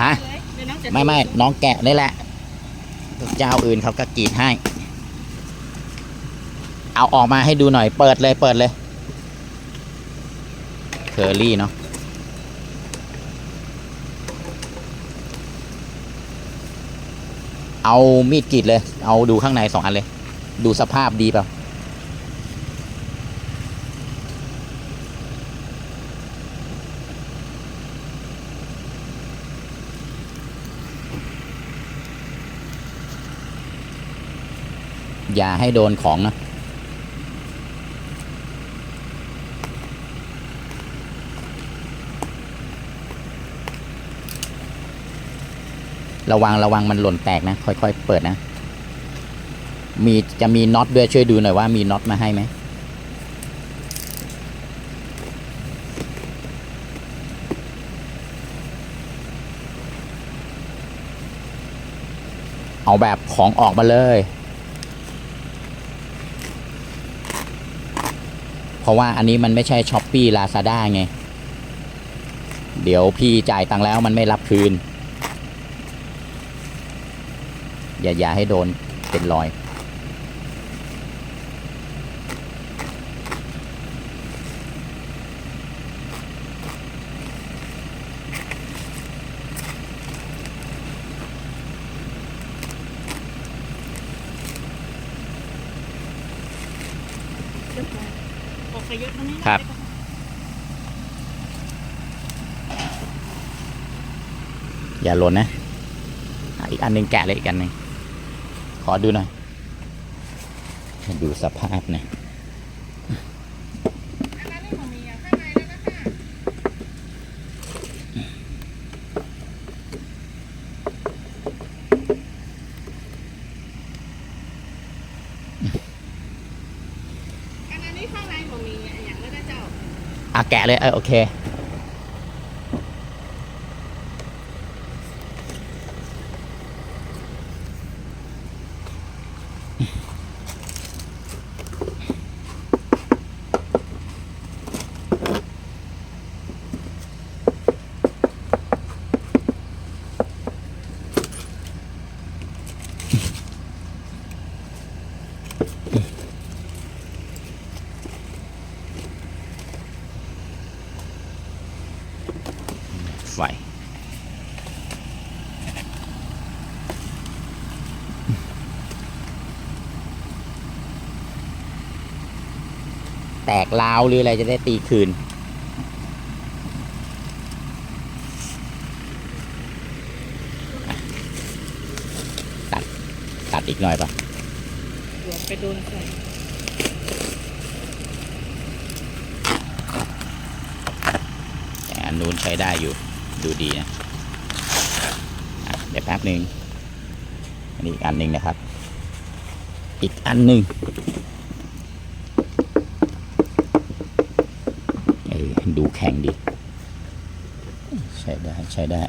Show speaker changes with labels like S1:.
S1: ฮะ
S2: เดี๋ยวน้องจะ
S1: ไม่ไม่น้องแกะนี่แหละเจ้าอื่นเขาก็กรีดให้ เอาออกมาให้ดูหน่อยเปิดเลยเปิดเลยเคอรี่เนาะเอามีดกรีดเลย เอาดูข้างในสองอันเลย ดูสภาพดีเปล่า อย่าให้โดนของนะระวังระวังมันหล่นแตกนะ ค่อย ๆ เปิดนะ มีจะมีน็อตด้วยช่วยดูหน่อยว่ามีน็อตมาให้ไหมเอาแบบของออกมาเลย เพ ราะว่าอันนี้มันไม่ใช่ช้อปปี้ลาซาด้าไง เดี๋ยวพี่จ่ายตังค์แล้วมันไม่รับคืน อย่าอย่าให้โดนเป็นรอย
S2: ไปเยอะตรงนี้
S1: ครับ อย่าหล่นนะ อีกอันหนึ่งแกะเลยอีกอันหนึ่งขอดูหน่อย ดูสภาพนะ
S2: อันนั้นนี่ของมีอะข้างในแล้วนะคะอันนั้นนี่ข้างในของมีอะอย่างนั้นนะเจ้า
S1: อะแกะเลยเออโอเค ไฟ แตกลาวหรืออะไรจะได้ตีคืน ตัด ตัดอีกหน่อยปะ
S2: เดี๋ยวไปโดนใส่
S1: แต่อันนู้นใช้ได้อยู่ ดูดีนะเดี๋ยวแป๊บหนึ่งอันนี้อีกอันหนึ่งนะครับ อีกอันหนึ่งเออดูแข็งดี ใช้ได้ ใช้ได้